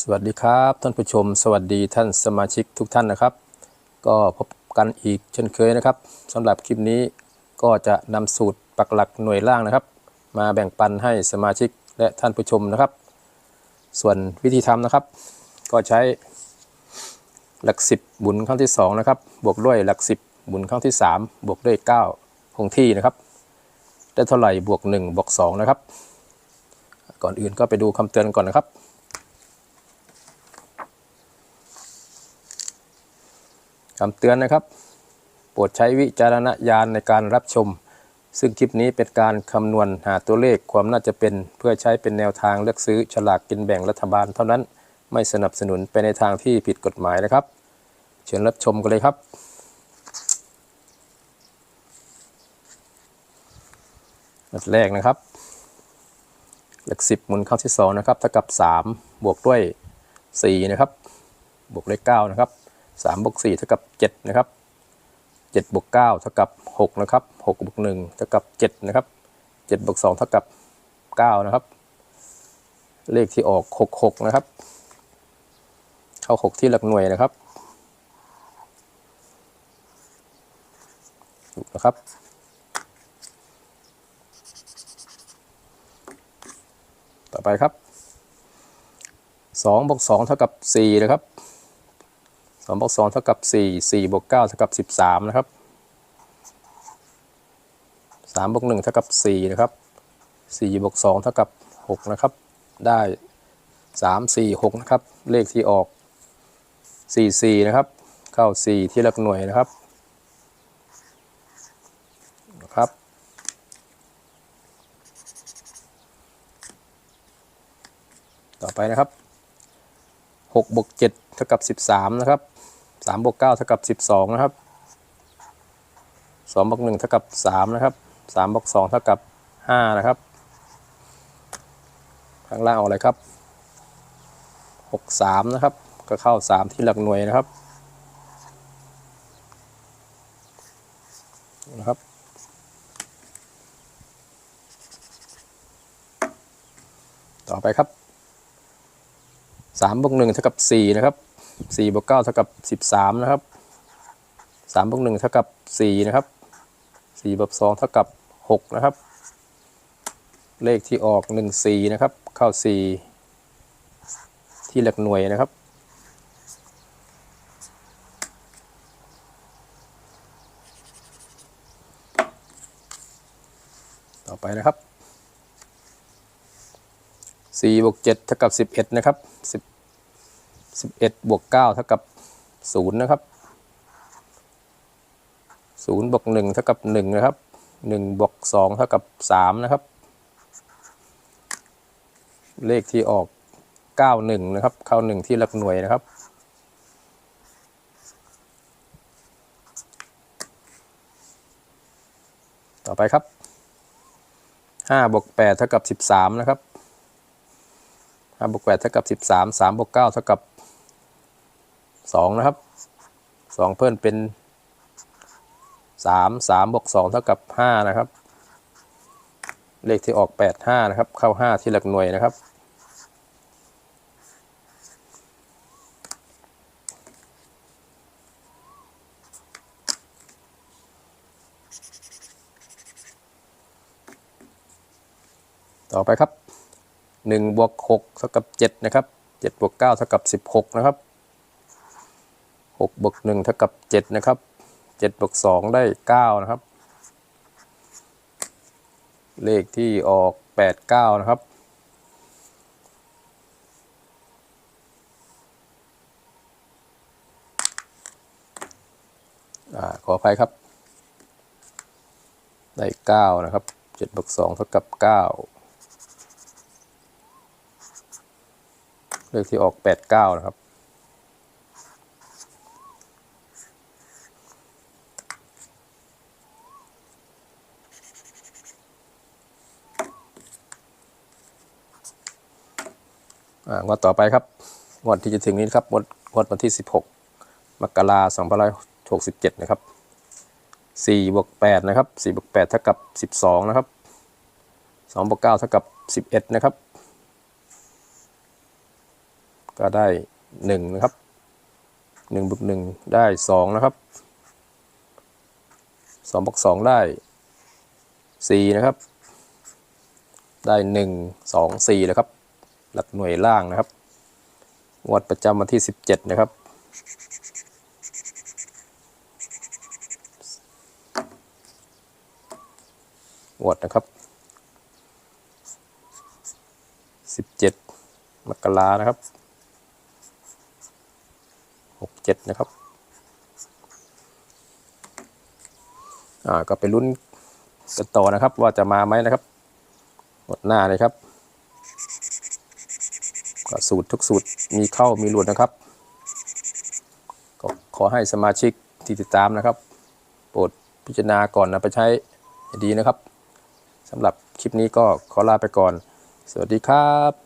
สวัสดีครับท่านผู้ชม สวัสดีท่านสมาชิกทุกท่านนะครับ ก็พบกันอีกเช่นเคยนะครับสำหรับคลิปนี้ก็จะนำสูตรปักหลักหน่วยล่างนะครับ มาแบ่งปันให้สมาชิกและท่านผู้ชมนะครับ ส่วนวิธีทำนะครับ ก็ใช้หลัก 10บุญครั้งที่2นะครับบวกด้วยหลัก 10บุญครั้งที่ 3 บวกด้วย 9 คงที่นะครับ ได้เท่าไหร่บวก 1 บวก 2 นะครับ ก่อนอื่นก็ไปดูคำเตือนก่อนนะครับ คำเตือนนะครับ โปรดใช้วิจารณญาณในการรับชม ซึ่งคลิปนี้เป็นการคำนวณหาตัวเลขความน่าจะเป็น เพื่อใช้เป็นแนวทางเลือกซื้อฉลากกินแบ่งรัฐบาลเท่านั้น ไม่สนับสนุนไปในทางที่ผิดกฎหมายนะครับ เชิญรับชมกันเลยครับอันแรกนะครับ หลักสิบหมุนเข้าที่สองนะครับเท่ากับสามบวกด้วยสี่นะครับ บวกด้วยเก้านะครับ สามบวกสี่เท่ากับเจ็ดนะครับเจ็ดบวกเก้าเท่ากับหกนะครับหกบวกหนึ่งเท่ากับเจ็ดนะครับเจ็ดบวกสองเท่ากับเก้านะครับ เลขที่ออกหกหกนะครับ เข้าหกที่หลักหน่วยนะครับถูกนะครับต่อไปครับสองบวกสองเท่ากับสี่นะครับ สองบวกสองเท่ากับสี่สี่บวกเก้าเท่ากับสิบสามนะครับสามบวกหนึ่งเท่ากับสี่นะครับสี่บวกสองเท่ากับหกนะครับ ได้สามสี่หกนะครับ เลขที่ออกสี่สี่นะครับ เข้าสี่ที่หลักหน่วยนะครับนะครับต่อไปนะครับ6บวก7เท่ากับ 13 นะครับ 3บวก9เท่ากับ12นะครับ2บวก1เท่ากับ3นะครับ3บวก2เท่ากับ5นะครับข้างล่างเอาอะไรครับ6 3นะครับ ก็เข้า3ที่หลักหน่วยนะครับนะครับต่อไปครับสามบวกหนึ่งเท่ากับสี่นะครับ สี่บวกเก้าเท่ากับสิบสามนะครับสามบวกหนึ่งเท่ากับสี่นะครับสี่บวกสองเท่ากับหกนะครับ เลขที่ออกหนึ่งสี่นะครับ เข้าสี่ที่หลักหน่วยนะครับต่อไปนะครับสี่บวกเจ็ดเท่ากับสิบเอ็ดนะครับ สิบเอ็ดบวกเก้าเท่ากับศูนย์นะครับศูนย์บวกหนึ่งเท่ากับหนึ่งนะครับหนึ่งบวกสองเท่ากับสามนะครับ เลขที่ออกเก้าหนึ่งนะครับ เข้าหนึ่งที่หลักหน่วยนะครับต่อไปครับห้าบวกแปดเท่ากับสิบสามนะครับห้าบวกแปดเท่ากับสิบสามสามบวกเก้าเท่ากับ สองนะครับสองเพิ่มเป็นสามสามบวกสองเท่ากับห้านะครับ เลขที่ออกแปดห้านะครับ เข้าห้าที่หลักหน่วยนะครับต่อไปครับหนึ่งบวกหกเท่ากับเจ็ดนะครับเจ็ดบวกเก้าเท่ากับสิบหกนะครับ หกบวกหนึ่งเท่ากับเจ็ดนะครับเจ็ดบวกสองได้เก้านะครับ เลขที่ออกแปดเก้านะครับอขออภัยครับ ได้เก้านะครับเจ็ดบวกสองเท่ากับเก้าเลขที่ออก 89 นะครับ งวดต่อไปครับ งวดที่จะถึงนี้ครับ งวดงวดวันที่ 16 มกราคม2567 นะครับ4บวก8นะครับ4บวก8เท่ากับ 12 นะครับ2บวก9เท่ากับ 11 นะครับ ก็ได้หนึ่งนะครับหนึ่งบวกหนึ่งได้สองนะครับสองบวกสองได้สี่นะครับ ได้หนึ่งสองสี่นะครับ หลักหน่วยล่างนะครับงวดประจำวันที่สิบเจ็ดนะครับ งวดนะครับสิบเจ็ดมกรานะครับหกเจ็ดนะครับ อ่า ก็ไปลุ้นกันต่อนะครับ ว่าจะมาไหมนะครับหมดหน้าเลยครับ สูตรทุกสูตรมีเข้ามีหลุดนะครับ ก็ขอให้สมาชิกที่ติดตามนะครับ โปรดพิจารณาก่อนนะไปใช้ดีนะครับสำหรับคลิปนี้ก็ขอลาไปก่อน สวัสดีครับ